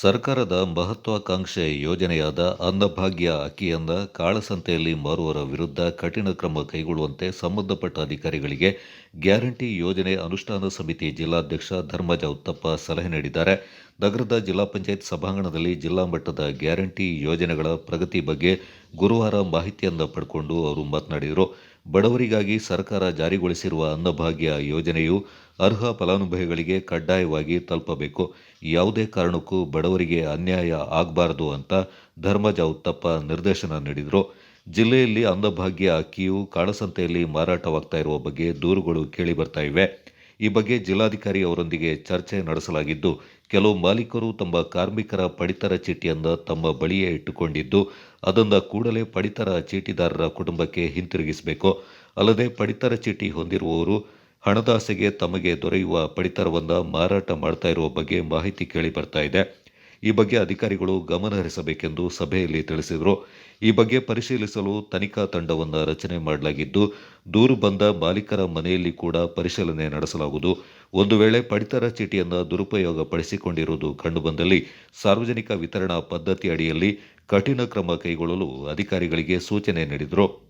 ಸರ್ಕಾರದ ಮಹತ್ವಾಕಾಂಕ್ಷೆ ಯೋಜನೆಯಾದ ಅನ್ನಭಾಗ್ಯ ಅಕ್ಕಿಯನ್ನ ಕಾಳಸಂತೆಯಲ್ಲಿ ಮಾರುವರ ವಿರುದ್ಧ ಕಠಿಣ ಕ್ರಮ ಕೈಗೊಳ್ಳುವಂತೆ ಸಂಬಂಧಪಟ್ಟ ಅಧಿಕಾರಿಗಳಿಗೆ ಗ್ಯಾರಂಟಿ ಯೋಜನೆ ಅನುಷ್ಠಾನ ಸಮಿತಿ ಜಿಲ್ಲಾಧ್ಯಕ್ಷ ಧರ್ಮಜ ಉತ್ತಪ್ಪ ಸಲಹೆ ನೀಡಿದ್ದಾರೆ. ನಗರದ ಜಿಲ್ಲಾ ಪಂಚಾಯತ್ ಸಭಾಂಗಣದಲ್ಲಿ ಜಿಲ್ಲಾ ಮಟ್ಟದ ಗ್ಯಾರಂಟಿ ಯೋಜನೆಗಳ ಪ್ರಗತಿ ಬಗ್ಗೆ ಗುರುವಾರ ಮಾಹಿತಿಯನ್ನು ಪಡ್ಕೊಂಡು ಅವರು ಮಾತನಾಡಿದರು. ಬಡವರಿಗಾಗಿ ಸರ್ಕಾರ ಜಾರಿಗೊಳಿಸಿರುವ ಅನ್ನಭಾಗ್ಯ ಯೋಜನೆಯು ಅರ್ಹ ಫಲಾನುಭವಿಗಳಿಗೆ ಕಡ್ಡಾಯವಾಗಿ ತಲುಪಬೇಕು. ಯಾವುದೇ ಕಾರಣಕ್ಕೂ ಬಡವರಿಗೆ ಅನ್ಯಾಯ ಆಗಬಾರದು ಅಂತ ಧರ್ಮಜ ಉತ್ತಪ್ಪ ನಿರ್ದೇಶನ ನೀಡಿದರು. ಜಿಲ್ಲೆಯಲ್ಲಿ ಅನ್ನಭಾಗ್ಯ ಅಕ್ಕಿಯು ಕಾಳಸಂತೆಯಲ್ಲಿ ಮಾರಾಟವಾಗ್ತಾ ಇರುವ ಬಗ್ಗೆ ದೂರುಗಳು ಕೇಳಿಬರ್ತಾ ಇವೆ. ಈ ಬಗ್ಗೆ ಜಿಲ್ಲಾಧಿಕಾರಿ ಅವರೊಂದಿಗೆ ಚರ್ಚೆ ನಡೆಸಲಾಗಿದ್ದು, ಕೆಲವು ಮಾಲೀಕರು ತಮ್ಮ ಕಾರ್ಮಿಕರ ಪಡಿತರ ಚೀಟಿಯನ್ನು ತಮ್ಮ ಬಳಿಯೇ ಇಟ್ಟುಕೊಂಡಿದ್ದು, ಅದನ್ನು ಕೂಡಲೇ ಪಡಿತರ ಚೀಟಿದಾರರ ಕುಟುಂಬಕ್ಕೆ ಹಿಂತಿರುಗಿಸಬೇಕು. ಅಲ್ಲದೆ ಪಡಿತರ ಚೀಟಿ ಹೊಂದಿರುವವರು ಹಣದಾಸೆಗೆ ತಮಗೆ ದೊರೆಯುವ ಪಡಿತರವನ್ನು ಮಾರಾಟ ಮಾಡ್ತಾ ಇರುವ ಬಗ್ಗೆ ಮಾಹಿತಿ ಕೇಳಿ ಬರ್ತಾ ಇದೆ. ಈ ಬಗ್ಗೆ ಅಧಿಕಾರಿಗಳು ಗಮನ ಹರಿಸಬೇಕೆಂದು ಸಭೆಯಲ್ಲಿ ತಿಳಿಸಿದರು. ಈ ಬಗ್ಗೆ ಪರಿಶೀಲಿಸಲು ತನಿಖಾ ತಂಡವನ್ನು ರಚನೆ ಮಾಡಲಾಗಿದ್ದು, ದೂರು ಬಂದ ಮಾಲೀಕರ ಮನೆಯಲ್ಲಿ ಕೂಡ ಪರಿಶೀಲನೆ ನಡೆಸಲಾಗುವುದು. ಒಂದು ವೇಳೆ ಪಡಿತರ ಚೀಟಿಯನ್ನು ದುರುಪಯೋಗ ಪಡಿಸಿಕೊಂಡಿರುವುದು ಕಂಡುಬಂದಲ್ಲಿ ಸಾರ್ವಜನಿಕ ವಿತರಣಾ ಪದ್ಧತಿ ಅಡಿಯಲ್ಲಿ ಕಠಿಣ ಕ್ರಮ ಕೈಗೊಳ್ಳಲು ಅಧಿಕಾರಿಗಳಿಗೆ ಸೂಚನೆ ನೀಡಿದರು.